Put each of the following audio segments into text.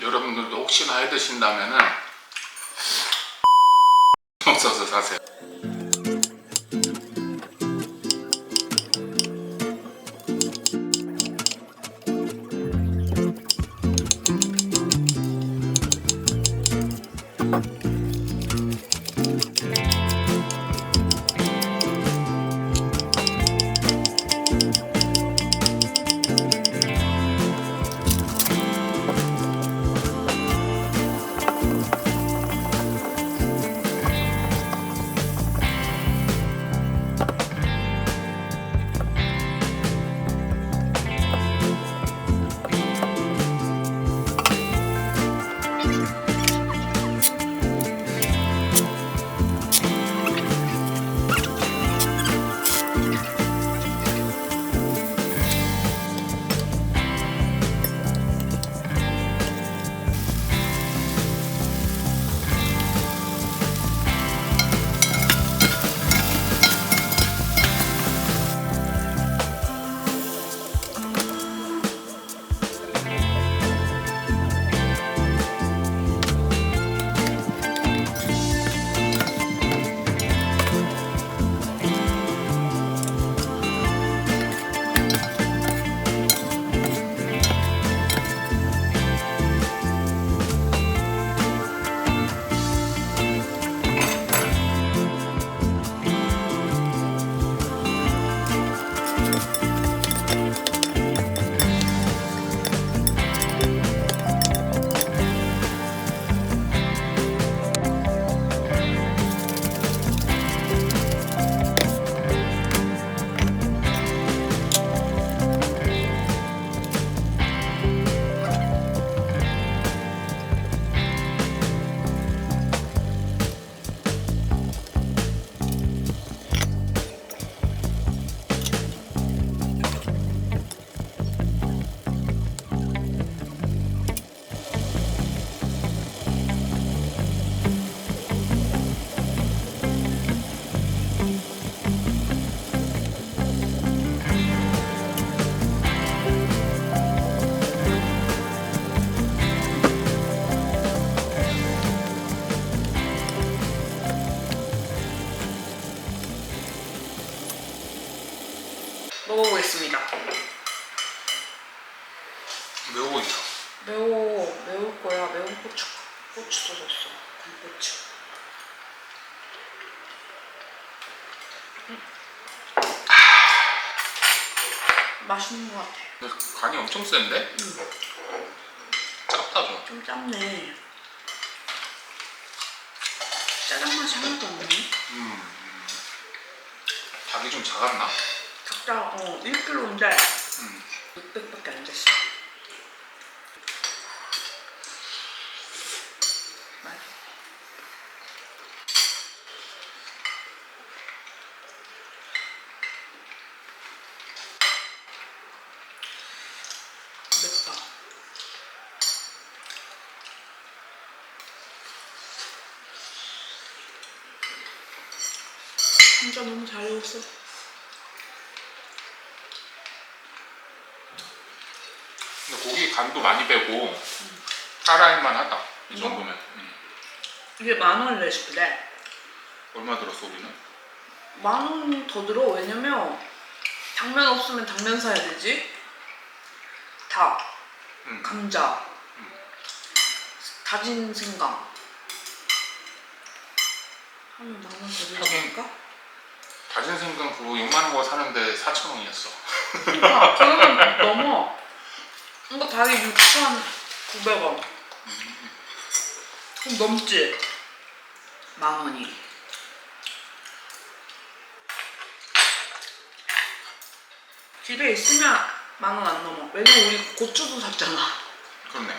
여러분들도 혹시나 해 드신다면은 없어서 사세요. 먹어보겠습니다. 매워 보인다. 매워 매울 거야. 매운 고추 고추도 넣었어. 고추. 음. 맛있는 것 같아. 근데 간이 엄청 센데? 음, 짭다 좀. 좀 짭네. 짜장 맛이 하나도 없네. 음. 닭이 좀 작았나? 각자 어 1kg인데 음. 600밖에 안 됐어. 맵다. 진짜 너무 잘 익었어. 근데 고기 간도 많이 빼고 따라할만 하다. 이 정도면. 음. 이게 만 원 레시피래. 얼마 들었어 우리는? 만 원 더 들어. 왜냐면 당면 없으면 당면 사야 되지. 닭, 음. 감자, 음. 다진 생강. 하면 만원 더 하긴. 들어갈까? 다진 생강 그거 6만 원 사는데 4천 원이었어. 그러니까 그러면 넘어. 이거 닭이 6,900원. 그럼 넘지? 만 원이. 집에 있으면 만 원 안 넘어. 왜냐면 우리 고추도 샀잖아. 그렇네.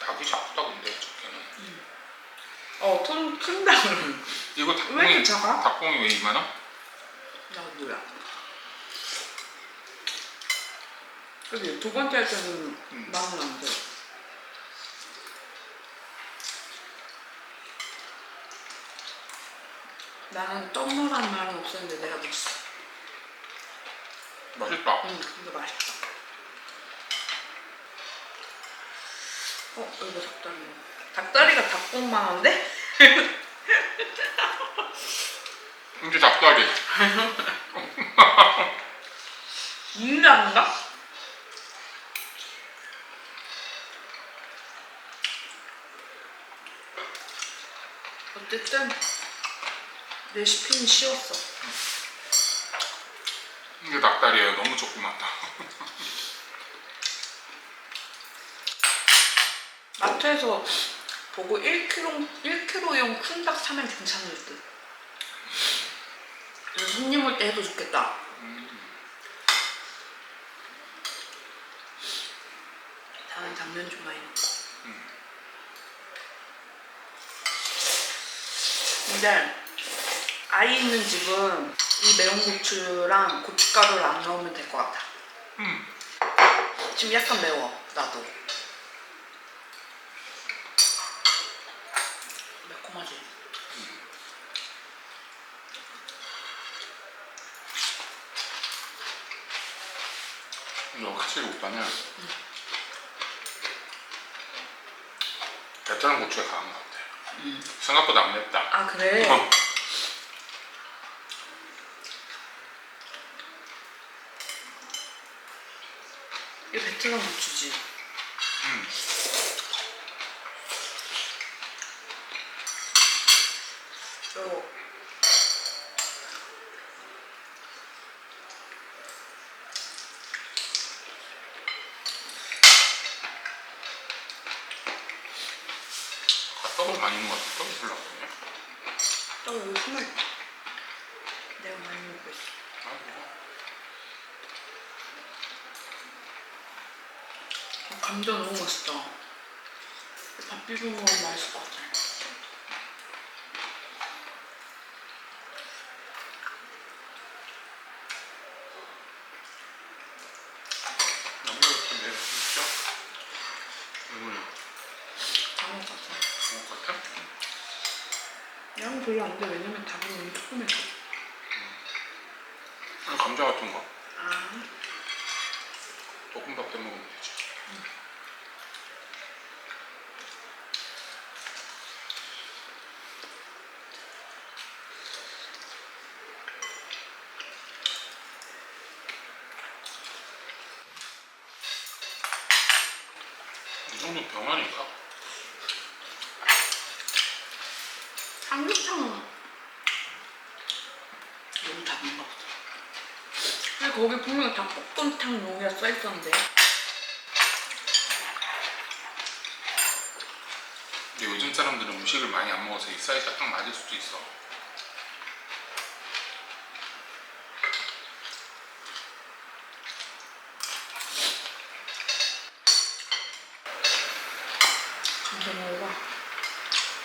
닭이 작다 근데 저게는. 어, 큰, 큰 닭은. 이거 왜 닭봉이 이렇게 작아? 닭봉이 왜 2만 원? 나 뭐야. 그지? 두 번째 할 때는 음. 만원안 돼. 나는 떡노란 말은 없었는데 내가 넣었어. 맛있다. 응, 이거 맛있다. 어, 이거 닭다리. 닭다리가 닭봉만한데? 이제 닭다리. 인간인가? 어쨌든 레시피는 쉬웠어. 이게 닭다리예요. 너무 조그맣다. 마트에서 보고 1kg, 1kg용 큰 닭 사면 괜찮을 듯. 손님 올 때 해도 좋겠다. 다음에 당면 좀 많이 넣고. 근데 아이 있는 집은 이 매운 고추랑 고춧가루를 안 넣으면 될 것 같아. 음. 지금 약간 매워, 나도. 매콤하지? 이거 확실히 오빠는 베트남 고추에 강한 것 같아. 음. 생각보다 안 맵다. 아, 그래? 어. 이거 베트남 고추지? 음. 이 거 아, 떡을 많이 안 먹네. 또 여기 숨을 내가 많이 먹고 있어. 아이고. 어, 감자 너무 맛있다. 밥 비벼 먹으면 맛있을 것 같아. 너무 이렇게 매워 진짜? 국물 다 먹었어. 먹을 것 같아? 양 별로 안 돼. 왜냐면 닭이 너무 조그매서. 아니, 감자 같은 거 아, 볶음밥 때 먹으면 되지. 이 정도 병 아닌가? 작은가 보다. 근데 거기 분명히 닭볶음탕 용이라 써있던데. 근데 요즘 사람들은 음식을 많이 안 먹어서 이 사이즈가 딱 맞을 수도 있어. 감자 먹어봐.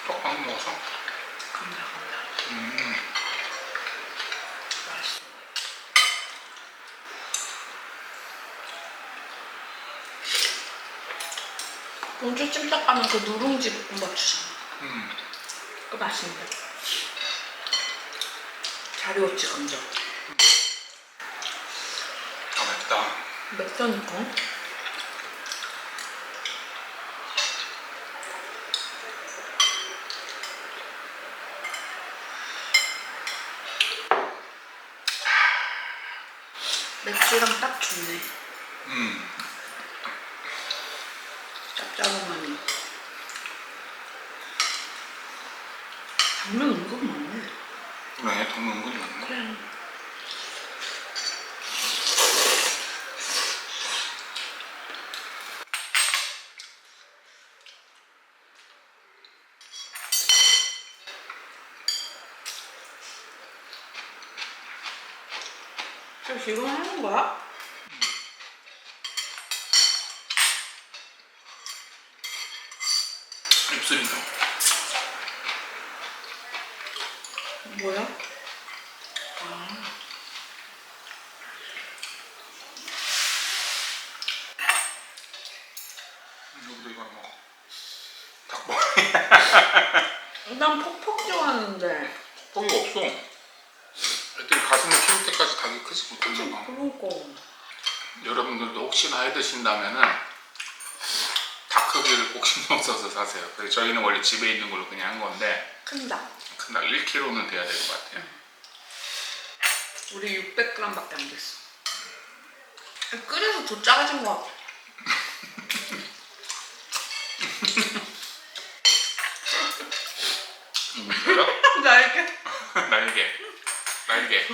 떡 방금 먹어서? 감자 감자. 음. 맛있어. 공주 찜닭 가면 그 누룽지 볶음밥 주잖아. 음. 그 맛있는데. 잘 익었지 감자. 아 맵다. 맵다니까. 맥주랑 딱 좋네. 음. 짭짤하니. 당면 은근 많네. 왜? 돈 은근히 많네. 그래. 저 지금 하는 거야? 입술이 나. 뭐야? 아. 여기도 이거 먹어. 닭봉. 난 퍽퍽 좋아하는데. 닭봉이 없어. 애들이 가슴을 키울 때까지 닭이 크지 못했나 봐. 그러니까. 여러분들도 혹시나 해 드신다면은 닭 크기를 꼭 신경 써서 사세요. 그래서 저희는 원래 집에 있는 걸로 그냥 한 건데 큰다. 큰닭 1kg는 돼야 될 것 같아요. 우리 600g밖에 안 됐어. 끓여서 더 작아진 것 같아. 음, 그래요? 날개. 날개, 날개.